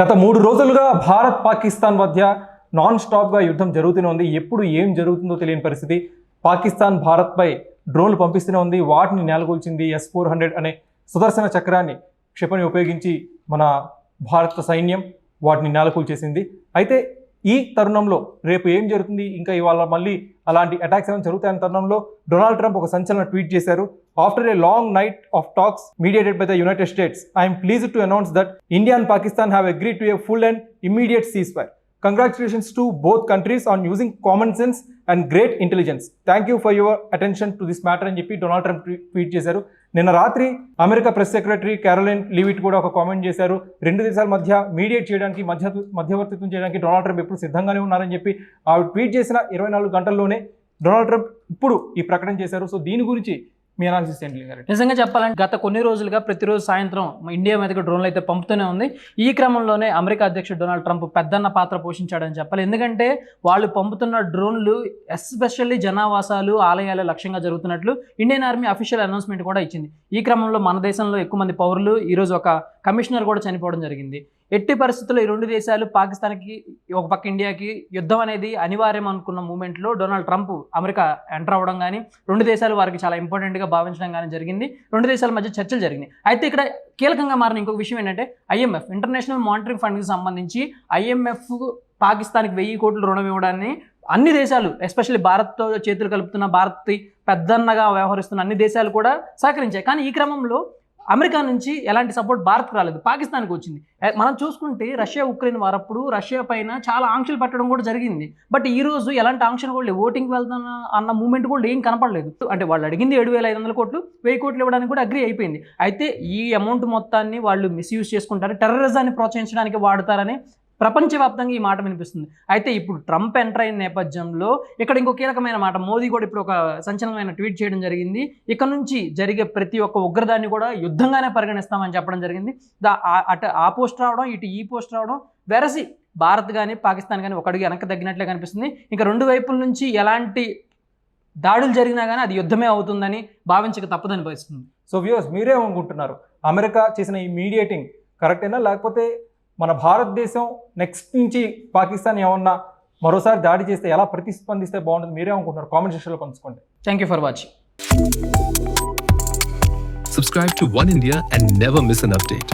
గత మూడు రోజులుగా భారత్ పాకిస్తాన్ మధ్య నాన్ స్టాప్గా యుద్ధం జరుగుతూనే ఉంది. ఎప్పుడు ఏం జరుగుతుందో తెలియని పరిస్థితి. పాకిస్తాన్ భారత్పై డ్రోన్లు పంపిస్తూనే ఉంది. వాటిని నెలకొల్చింది ఎస్ ఫోర్ హండ్రెడ్ అనే సుదర్శన చక్రాన్ని క్షిపణి ఉపయోగించి మన భారత సైన్యం వాటిని నెలకొల్చేసింది. అయితే ఈ తరుణంలో రేపు ఏం జరుగుతుంది? ఇంకా ఇవాళ మళ్ళీ అలాంటి అటాక్స్ ఏమైనా జరుగుతాయన్న తరుణంలో డొనాల్డ్ ట్రంప్ ఒక సంచలన ట్వీట్ చేశారు. After a long night of talks mediated by the United States I'm pleased to announce that India and Pakistan have agree to a full and immediate ceasefire congratulations to both countries on using common sense and great intelligence thank you for your attention to this matter అని చెప్పి Donald Trump tweet చేశారు. నిన్న రాత్రి America press secretary Karoline Leavitt కూడా ఒక comment చేశారు. రెండు దేశాల మధ్య మీడియేట్ చేయడానికి మధ్య మధ్యవర్తిత్వం చేయడానికి డొనాల్డ్ ట్రంప్ ఎప్పుడు సిద్ధంగానే ఉన్నారని చెప్పి ఆవిడ ట్వీట్ చేసిన ఇరవై నాలుగు గంటల్లోనే డొనాల్డ్ ట్రంప్ ఇప్పుడు ఈ ప్రకటన చేశారు. సో దీని గురించి మీ అనాలిసిస్ ఏంటి గారు నిజంగా చెప్పాలంటే గత కొన్ని రోజులుగా ప్రతిరోజు సాయంత్రం ఇండియా మీదకి డ్రోన్లు అయితే పంపుతూనే ఉంది. ఈ క్రమంలోనే అమెరికా అధ్యక్షుడు డొనాల్డ్ ట్రంప్ పెద్దన్న పాత్ర పోషించాడని చెప్పాలి. ఎందుకంటే వాళ్ళు పంపుతున్న డ్రోన్లు ఎస్పెషల్లీ జనావాసాలు ఆలయాలు లక్ష్యంగా జరుగుతున్నట్లు ఇండియన్ ఆర్మీ అఫీషియల్ అనౌన్స్మెంట్ కూడా ఇచ్చింది. ఈ క్రమంలో మన దేశంలో ఎక్కువ మంది పౌరులు ఈరోజు ఒక కమిషనర్ కూడా చనిపోవడం జరిగింది. ఎట్టి పరిస్థితుల్లో ఈ రెండు దేశాలు పాకిస్తాన్కి ఒక పక్క ఇండియాకి యుద్ధం అనేది అనివార్యం అనుకున్న మూమెంట్లో డొనాల్డ్ ట్రంప్ అమెరికా ఎంటర్ అవ్వడం కానీ రెండు దేశాలు వారికి చాలా ఇంపార్టెంట్గా భావించడం కానీ జరిగింది. రెండు దేశాల మధ్య చర్చలు జరిగినాయి. అయితే ఇక్కడ కీలకంగా మారిన ఇంకొక విషయం ఏంటంటే ఐఎంఎఫ్ ఇంటర్నేషనల్ మానిటరింగ్ ఫండ్కి సంబంధించి ఐఎంఎఫ్ పాకిస్తాన్కి వెయ్యి కోట్లు రుణం ఇవ్వడాన్ని అన్ని దేశాలు ఎస్పెషల్లీ భారత్తో చేతులు కలుపుతున్న భారత్ పెద్దన్నగా వ్యవహరిస్తున్న అన్ని దేశాలు కూడా సహకరించాయి. కానీ ఈ క్రమంలో అమెరికా నుంచి ఎలాంటి సపోర్ట్ భారత్ రాలేదు. పాకిస్తాన్కి వచ్చింది. మనం చూసుకుంటే రష్యా ఉక్రెయిన్ వారప్పుడు రష్యా పైన చాలా ఆంక్షలు పెట్టడం కూడా జరిగింది. బట్ ఈ రోజు ఎలాంటి ఆంక్షలు కూడా లేవు. ఓటింగ్ వెళ్తున్న అన్న మూమెంట్ కూడా ఏం కనపడలేదు. అంటే వాళ్ళు అడిగింది ఏడు వేల ఐదు వందల కోట్లు వెయ్యి కోట్లు ఇవ్వడానికి కూడా అగ్రి అయిపోయింది. అయితే ఈ అమౌంట్ మొత్తాన్ని వాళ్ళు మిస్యూజ్ చేసుకుంటారు. టెర్రరిజాన్ని ప్రోత్సహించడానికి వాడతారని ప్రపంచవ్యాప్తంగా ఈ మాట వినిపిస్తుంది. అయితే ఇప్పుడు ట్రంప్ ఎంటర్ అయిన నేపథ్యంలో ఇక్కడ ఇంకో కీలకమైన మాట మోదీ కూడా ఇప్పుడు ఒక సంచలనమైన ట్వీట్ చేయడం జరిగింది. ఇక్కడ నుంచి జరిగే ప్రతి ఒక్క ఉగ్రదాన్ని కూడా యుద్ధంగానే పరిగణిస్తామని చెప్పడం జరిగింది. దా ఆ- అటు ఆ పోస్ట్ రావడం ఇటు ఈ పోస్ట్ రావడం వెరసి భారత్ కానీ పాకిస్తాన్ కానీ ఒకడికి వెనక్కి తగ్గినట్లే కనిపిస్తుంది. ఇంకా రెండు వైపుల నుంచి ఎలాంటి దాడులు జరిగినా కానీ అది యుద్ధమే అవుతుందని భావించక తప్పదని భావిస్తుంది. సో వ్యూస్ మీరేమనుకుంటున్నారు అమెరికా చేసిన ఈ మీడియేటింగ్ కరెక్టేనా లేకపోతే మన భారతదేశం నెక్స్ట్ నుంచి పాకిస్తాన్ ఏమన్నా మరోసారి దాడి చేస్తే ఎలా ప్రతిస్పందిస్తే బాగుంటుంది మీరేమనుకుంటున్నారు కామెంట్ సెక్షన్లో పంచుకోండి. Thank you for watching Subscribe to One India and never miss an update.